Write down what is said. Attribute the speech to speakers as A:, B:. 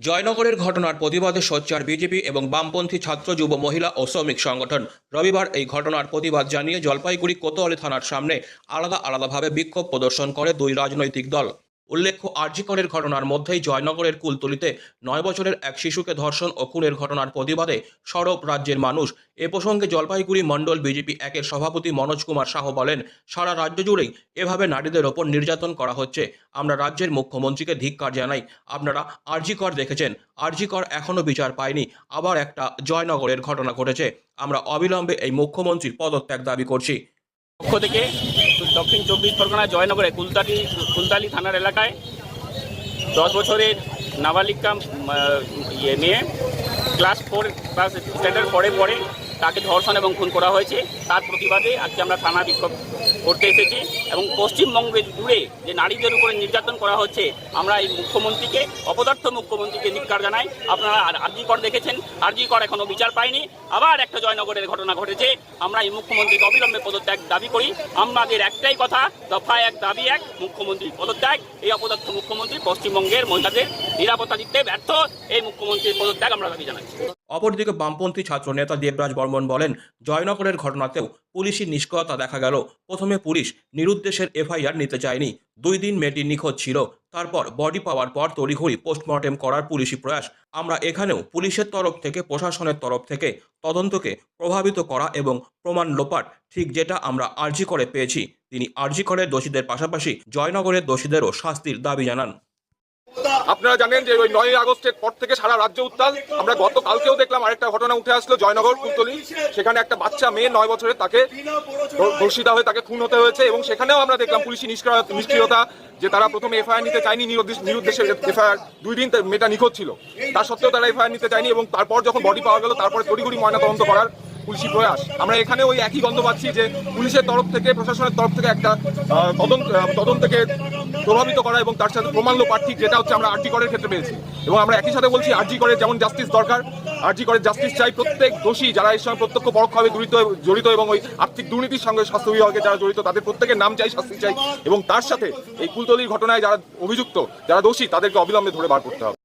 A: জয়নগরের ঘটনার প্রতিবাদে সোচ্চার বিজেপি এবং বামপন্থী ছাত্র, যুব, মহিলা ও শ্রমিক সংগঠন। রবিবার এই ঘটনার প্রতিবাদ জানিয়ে জলপাইগুড়ি কোতোয়ালি থানার সামনে আলাদা আলাদাভাবে বিক্ষোভ প্রদর্শন করে দুই রাজনৈতিক দল। উল্লেখ্য, আরজিকরের ঘটনার মধ্যেই জয়নগরের কুলতলিতে নয় বছরের এক শিশুকে ধর্ষণ ও খুনের ঘটনার প্রতিবাদে সরব রাজ্যের মানুষ। এ প্রসঙ্গে জলপাইগুড়ি মণ্ডল বিজেপি একের সভাপতি মনোজ কুমার শাহ বলেন, সারা রাজ্য জুড়েই এভাবে নারীদের ওপর নির্যাতন করা হচ্ছে। আমরা রাজ্যের মুখ্যমন্ত্রীকে ধিক্কার জানাই। আপনারা আরজিকর দেখেছেন। আরজিকর এখনও বিচার পায়নি। আবার একটা জয়নগরের ঘটনা ঘটেছে। আমরা অবিলম্বে এই মুখ্যমন্ত্রীর পদত্যাগ দাবি করছি।
B: পক্ষ থেকে দক্ষিণ চব্বিশ পরগনা জয়নগরে কুলতালি কুলতালি থানার এলাকায় দশ বছরের নাবালিকা ইয়ে নিয়ে ক্লাস ফোর ক্লাস স্ট্যান্ডার্ড পরে পরে তাকে ধর্ষণ এবং খুন করা হয়েছে। তার প্রতিবাদে আজকে আমরা থানা বিক্ষোভ করতে এসেছি এবং পশ্চিমবঙ্গে জুড়ে যে নারীদের উপরে নির্যাতন করা হচ্ছে, আমরা এই মুখ্যমন্ত্রীকে, অপদার্থ মুখ্যমন্ত্রীকে ধিক্কার জানাই। আপনারা আরজি কর দেখেছেন, আরজি কর এখনও বিচার পায়নি। আবার একটা জয়নগরের ঘটনা ঘটেছে, আমরা এই মুখ্যমন্ত্রীকে অবিলম্বে পদত্যাগ দাবি করি। আমাদের একটাই কথা, দফা এক, দাবি এক, মুখ্যমন্ত্রী পদত্যাগ। এই অপদার্থ মুখ্যমন্ত্রী পশ্চিমবঙ্গের মহিলাদের নিরাপত্তা দিতে ব্যর্থ। এই মুখ্যমন্ত্রীর পদত্যাগ আমরা দাবি জানাচ্ছি।
A: অপরদিকে বামপন্থী ছাত্র নেতা দেবরাজ বর্মন বলেন, জয়নগরের ঘটনাতেও পুলিশি নিষ্ক্রিয়তা দেখা গেল। প্রথমে পুলিশ নিরুদ্দেশের এফআইআর নিতে চায়নি দুই দিন মেয়েটি নিখোঁজ ছিল। তারপর বডি পাওয়ার পর তড়িঘড়ি পোস্টমর্টেম করার পুলিশি প্রয়াস। আমরা এখানেও পুলিশের তরফ থেকে, প্রশাসনের তরফ থেকে তদন্তকে প্রভাবিত করা এবং প্রমাণ লোপাট, ঠিক যেটা আমরা আর্জি করে পেয়েছি। তিনি আর্জি করে দোষীদের পাশাপাশি জয়নগরের দোষীদেরও শাস্তির দাবি জানান।
C: আপনারা জানেন যে ওই নয় আগস্টের পর থেকে সারা রাজ্য উত্তাল। আমরা গতকালকেও দেখলাম আরেকটা ঘটনা উঠে আসলো জয়নগর কুলতলি সেখানে একটা বাচ্চা মেয়ে নয় বছরে তাকে ধর্ষিতা হয়ে তাকে খুন হতে হয়েছে এবং সেখানেও আমরা দেখলাম পুলিশি নিষ্ক্রিয়- নিষ্ক্রিয়তা যে তারা প্রথমে এফআইআর নিতে চায়নি, নিরুদ্দেশ- এফআইআর দুই দিন মেয়েটা নিখোঁজ ছিল। তার সত্ত্বেও তারা এফআইআর নিতে চায়নি এবং তারপর যখন বডি পাওয়া গেল, তারপরে তড়িঘড়ি ময়নাতদন্ত করার পুলিশি প্রয়াস। আমরা এখানে ওই একই গন্ধ পাচ্ছি যে পুলিশের তরফ থেকে, প্রশাসনের তরফ থেকে একটা তদন্ত তদন্তকে প্রভাবিত করা এবং তার সাথে প্রমাণ্য ঠিক যেটা হচ্ছে আমরা আরজি করের ক্ষেত্রে পেয়েছি। এবং আমরা একই সাথে বলছি, আরজি করে যেমন জাস্টিস দরকার, আরজি করে জাস্টিস চাই প্রত্যেক দোষী যারা এর সঙ্গে প্রত্যক্ষ পরোক্ষভাবে জড়িত জড়িত এবং ওই আর্থিক দুর্নীতির সঙ্গে স্বাস্থ্য বিভাগে যারা জড়িত, তাদের প্রত্যেকের নাম চাই, শাস্তি চাই এবং তার সাথে এই কুলতলির ঘটনায় যারা অভিযুক্ত, যারা দোষী, তাদেরকে অবিলম্বে ধরে বার করতে হবে।